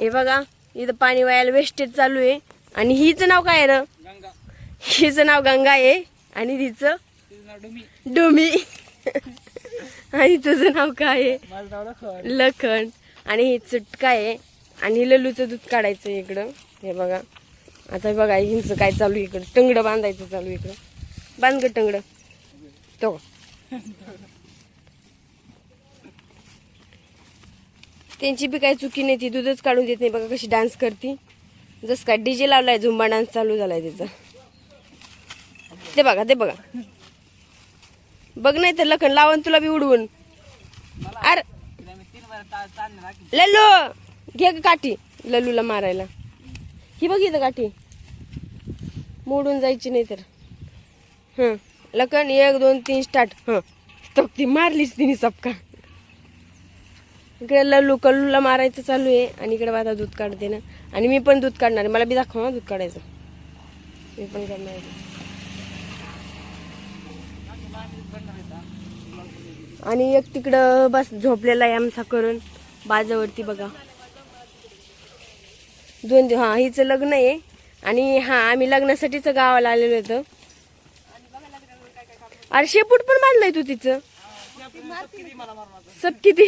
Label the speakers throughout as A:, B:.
A: हे बघा इथं पाणी वायाला वेस्टेज चालू आहे. आणि हिचं नाव काय आहे र?
B: गंगा.
A: हिचं नाव गंगा आहे. आणि तिचं
B: डुमी.
A: आणि तुझं नाव काय आहे?
B: लखन.
A: आणि हे चुटका आहे. आणि लल्लूचं दूध काढायचं इकडं. हे बघा. आता बघा हिंचं काय चालू इकडं. टंगडं बांधायचं चालू इकडं. बांध ग टंगडं. तो. त्यांची बी काही चुकी नाही ती दूधच काढून देत नाही. बघा कशी डान्स करते. जसं काय डीजे लावलाय झुंबा डान्स चालू झालाय त्याचा. ते बघा ते बघा. बघ नाही तर लखन लावून तुला बी उडवून. अरे.
B: ललू
A: लल्लू घे काठी. लल्लूला मारायला. ही बघ इथं काठी. मोडून जायची नाही तर. हं. लखन एक दोन तीन स्टार्ट हं. तर ती मारलीच तिने सबका. इकडे लल्लू कल्लूला मारायचं चालू आहे आणि इकडे आता दूध काढते ना. आणि मी पण दूध काढणार आहे. मला बी दाखव हं दूध काढायचं. मी पण करणार आणि एक तिकडं बस झोपलेला आहे आमचा करून. बाजावरती बघा. दोन दिवस हा हिचं लग्न आहे. आणि हा आम्ही लग्नासाठीच गावाला आलेलो होतो अरे शेपूट पण बांधलंय तू तिचं. सब किती?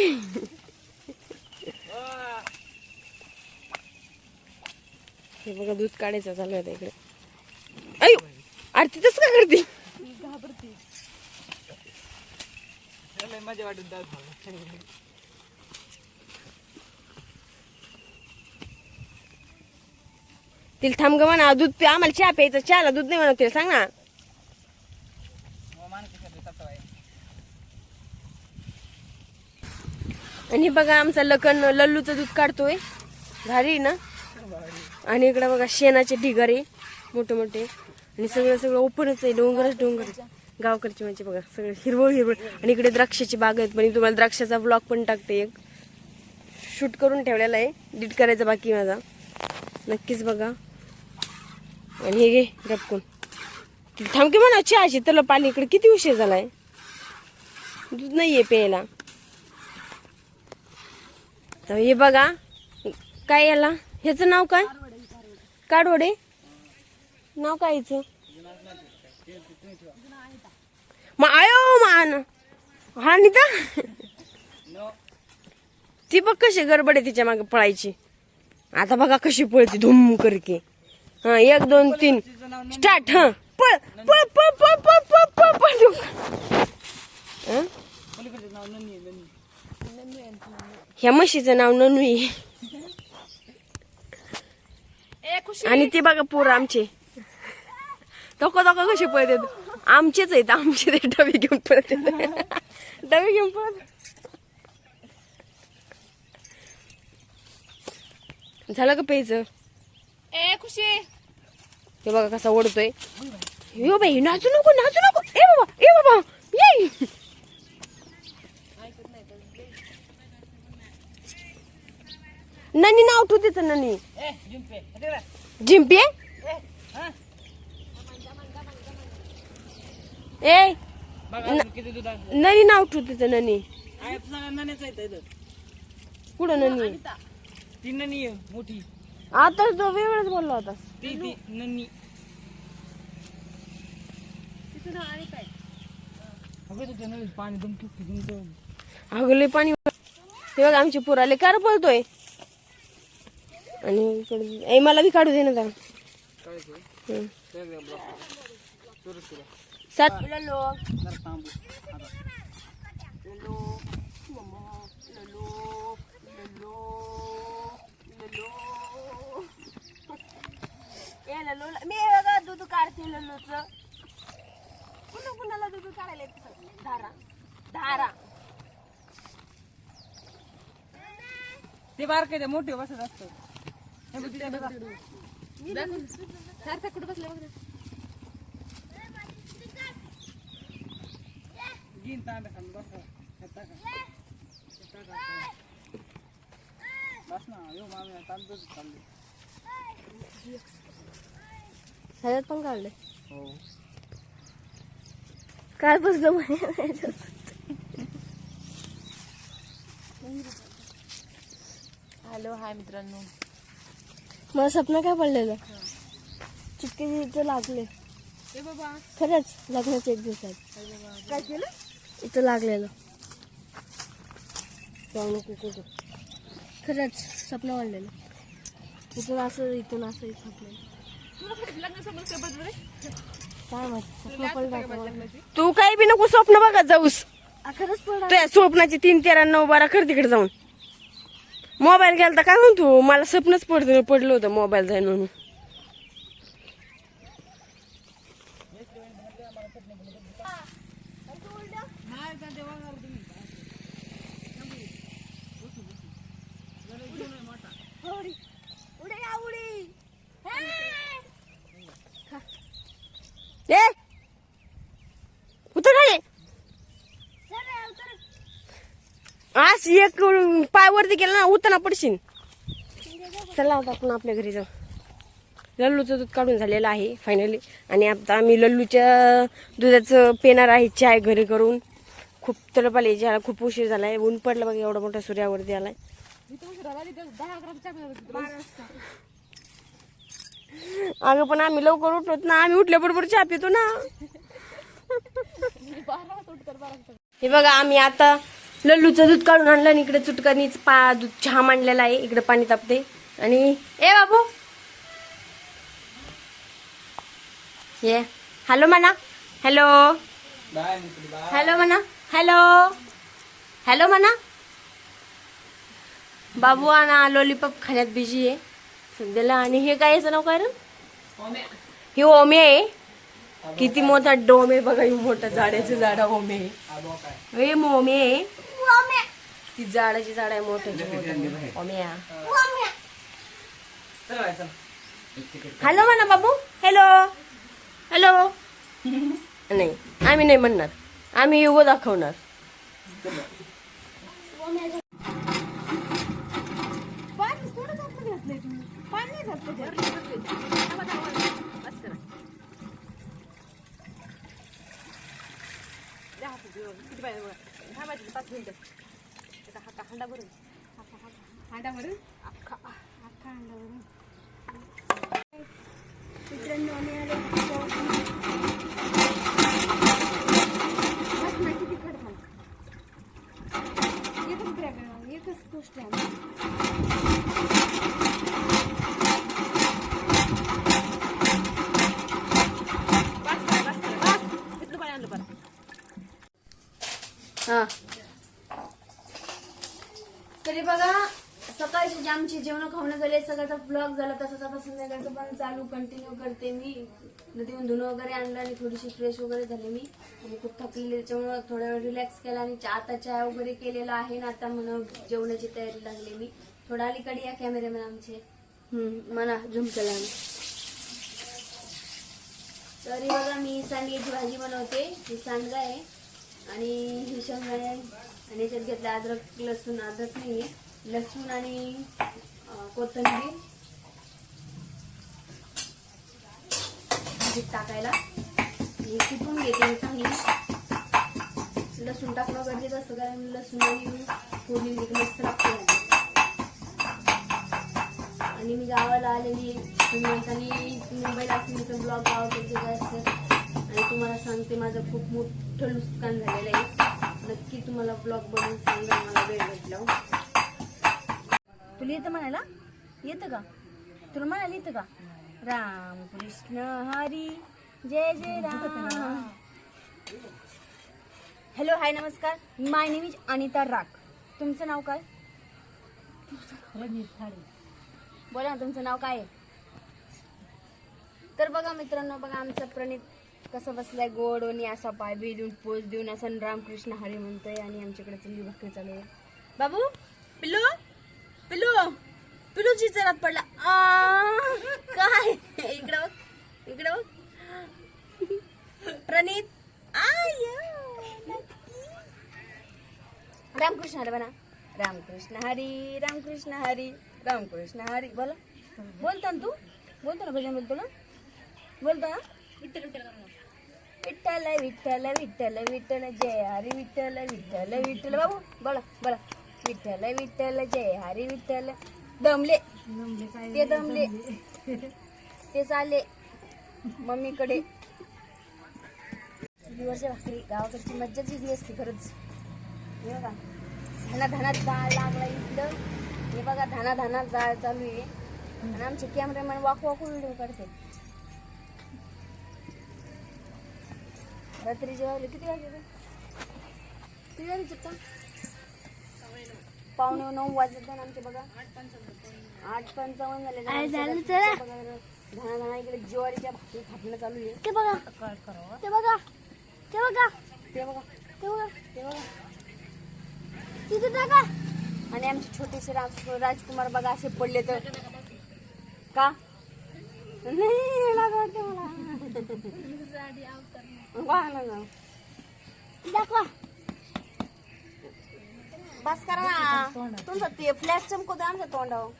A: हे बघा दूध काढायचं चालू आहे इकडे. अयो आरती तस का करते?
B: मजा
A: तिला थांब ग म्हणा दूध आम्हाला चहा प्यायचं चहाला दूध नाही म्हणत तिला सांग ना. आणि बघा आमचा लखन लल्लूचं दूध काढतोय भारी आहे ना आणि इकडे बघा शेणाचे ढिगारे मोठे मोठे आणि सगळं सगळं ओपनच आहे डोंगरच डोंगर गावकडची म्हणजे बघा सगळं हिरवळ हिरवळ आणि इकडे द्राक्षाची बाग आहेत पण तुम्हाला द्राक्षाचा ब्लॉग पण टाकते एक शूट करून ठेवलेला आहे डिट करायचा बाकी माझा नक्कीच बघा आणि हे घे गपकून थांबके म्हणा चहाची त्याला पाणी इकडे किती उशीर झालाय दूध नाही आहे प्यायला तर हे बघा. काय याला? ह्याचं नाव काय? काडवडे? नाव काय हिचं मग आयो मान. हा निता? ती बघ कशी गडबड आहे तिच्यामागे पळायची. आता बघा कशी पळते धुम करके. हा एक दोन तीन. स्टार्ट हा. पळ पळ पळ पळ पळ पळ पळ पळ ह्या म्हशीचं नाव ननू आहे. आणि ते बघा पोर आमचे. धोका धोका कसे पळते आमचेच आहेत आमचे ते डबे घेऊन पळते डबे घेऊन पळत. झालं का प्यायचं?
C: ए खुशी.
A: हे बघा कसा ओढतोय. यो बाई नाचू नको नाचू नको. ए बाबा ए बाबा ये. ननी नाव ठेवू तिचं ननी.
B: जिंपे ए
A: ननी. नाव ठेवू तिचं ननी कुठं ननी?
B: ती ननी मोठी.
A: आता तो वेगळंच बोलला होता.
B: ननी पाणी
A: अगले पाणी आमचे बघ पुराले कार बोलतोय आणि इकडे मला बी काढू दे ना मी दूध काढते लोच पुन्हा कुणाला दूध काढायला धारा. धारा.
B: ते बारकाय मोठे बसत असतात.
C: सारखा कुठं बसला बघ
B: घेईन तांब्या खाली बस बस ना यो मामी तांदूळ चालले
A: ह्याच्यात पण काढले
B: हो
A: काय बसलं
C: हॅलो हाय मित्रांनो.
A: मला स्वप्न काय पडलेलं? चिटके इथं लागले.
C: ए बाबा.
A: खरंच लग्नाच्या एक दिवसात
C: काय केलं?
A: इथं लागलेलं. जाऊ नको कुठं? खरंच स्वप्न पडलेलं इथून असं इथून असं इथं आपल्याला
C: तुला कुठे लग्नासोबत काय
A: माहिती स्वप्न पडलं? तू काही बी नको स्वप्न बघा जाऊस.
C: खरंच पडला
A: तुझ्या स्वप्नाची तीन तेरा नऊ बारा कर तिकडे जाऊन. मोबाईल घ्याल का काय म्हणतो मला स्वप्नच पडत पडलं होतं मोबाईल जाईल म्हणून.
C: उडे
A: ए! आज एक पाय वरती केला ना उतना पडशील चला आता आपण आपल्या घरी जाऊ. लल्लूचं दूध काढून झालेलं आहे फायनली आणि आता आम्ही लल्लूच्या दुधाचं पेणार आहे चाय घरी करून. खूप तळप आली ज्याला खूप उशीर झालाय. ऊन पडलं बघा एवढा मोठा सूर्यावरती आलाय. अगं पण आम्ही लवकर उठलो ना. आम्ही उठल्याबरोबर चहा पितो ना. हे बघा आम्ही आता लल्लूचं दूध काढून आणलं आणि इकडे चुटकानीच पा दूध चहा मांडलेला आहे. इकडे पाणी तापते. आणि ए बाबू. ये. हॅलो म्हणा हॅलो हॅलो म्हणा हॅलो हॅलो म्हणा बाबू आणा लॉलीपॉप खाण्यात बिझी आहे. सध्याला आणि हे काय याचं नाव काय रे? हे ओमे आहे. किती मोठा डोम आहे बघा मोठा झाडाचं झाड ओमे आहे. हे मोमे आहे. ती झाडाची झाड आहे मोठं. ओम्या
B: चल बाय चल
A: हॅलो म्हणा बाबू. हॅलो हॅलो नाही आम्ही नाही म्हणणार. आम्ही युगो दाखवणार.
C: किती पाहिजे बघा. थांबायचं पाच मिनिटं त्याचा हाका हांडा भरून हाका, हाका. हांडा भरून अख्खा अख्खा हांडा भरून मित्रांनो आम्ही आलो
D: तरी बघा सकाळचे जे आमचे जेवण खावणं झाले सगळ्याचा ब्लॉग झाला तसंच आता संध्याकाळचं पण चालू कंटिन्यू करते मी. नदीहून धुणं वगैरे आणलं आणि थोडीशी फ्रेश वगैरे झाले मी. आणि खूप थकलेली त्याच्यामुळं थोडा वेळ रिलॅक्स केला आणि आता चहा वगैरे केलेला आहे ना आता म्हणून जेवणाची तयारी लागली मी. थोडा अलीकडे या कॅमेरामॅन आमचे.
A: म्हणा झुम केला
D: तरी बघा मी सांडग्याची भाजी बनवते. ही सांडगा आहे. आणि ही शेंगदाणे आहे आणि याच्यात घेतलं अद्रक लसूण अद्रक नाही आहे लसूण आणि कोथंबीर कोथिंबीर. भाजीत टाकायला. ही कुठून घेते मी चांगली. लसूण टाकणं गरजेचं असतं कारण लसूण आणि फोडणी दिली मस्त लागते. आणि मी गावाला आलेली तुम्ही मुंबईला असली तर ब्लॉग गावाकडचे काय असतं आणि तुम्हाला सांगते माझं खूप मोठं नुकसान झालेलं आहे. नक्की तुम्हाला ब्लॉग बनवून सांगा मला वेळ भेटला हो.
A: तुला येतं म्हणायला? येतं का? तुला म्हणायला येतं का? राम कृष्ण हरी जय जय राम. हॅलो हाय नमस्कार. माय नेम इज अनिता राख तुमचं नाव काय? बोला ना तुमचं नाव काय आहे? तर बघा मित्रांनो बघा आमचा प्रणित. कसं बसलाय गोड आणि असा पाय बी देऊन पोच देऊन असं रामकृष्ण हरी म्हणतोय आणि आमच्याकडे चुली भाकरी चालू आहे. बाबू पिल्लू पिल्लू पिल्लूची चरात पडला. आ, काय? इकडं बघ इकडं बघ. प्रणित आय रामकृष्ण हरी म्हणा रामकृष्ण हरी रामकृष्ण हरी रामकृष्ण हरी. बोला. बोलतो ना तू? बोलतो ना भजन बोलतो ना? बोलतो ना? विठ्ठल विठ्ठल विठ्ठल विठ्ठल जय हरी विठ्ठल विठ्ठल विठ्ठल बाबू बोला बोला विठ्ठल विठ्ठल जय हरी विठ्ठल दमले
D: ते दमले ते चालले मम्मीकडे चुलीवरच्या भाकरी गावाकडची मज्जाच वेगळी असते खरंच हे बघा धाना धानात जाळ लागला इथलं हे बघा धाना धानात जाळ चालू आहे आणि आमचे कॅमेरामॅन वाकू वाकू व्हिडिओ काढते रात्रीचे वाजले किती वाजले? किती वाजले चित्ता पावणे नऊ वाजले तर आमचे बघा. आठ पंचावन्न झाले. धाना धाना इकडे ज्वारीच्या भाकरी थापणं चालू आहे. ते बघा. ते बघा. ते बघा. ते बघा. ते बघा. ते बघा. तिथे बघा. आणि आमचे छोटेसे राज राजकुमार बघा असे पडले तर. का? नाही मला. वाह ना गं. दाखवा. बस करा. ना तुमचं ते फ्लॅश चमकवतो आमच्या तोंडावर.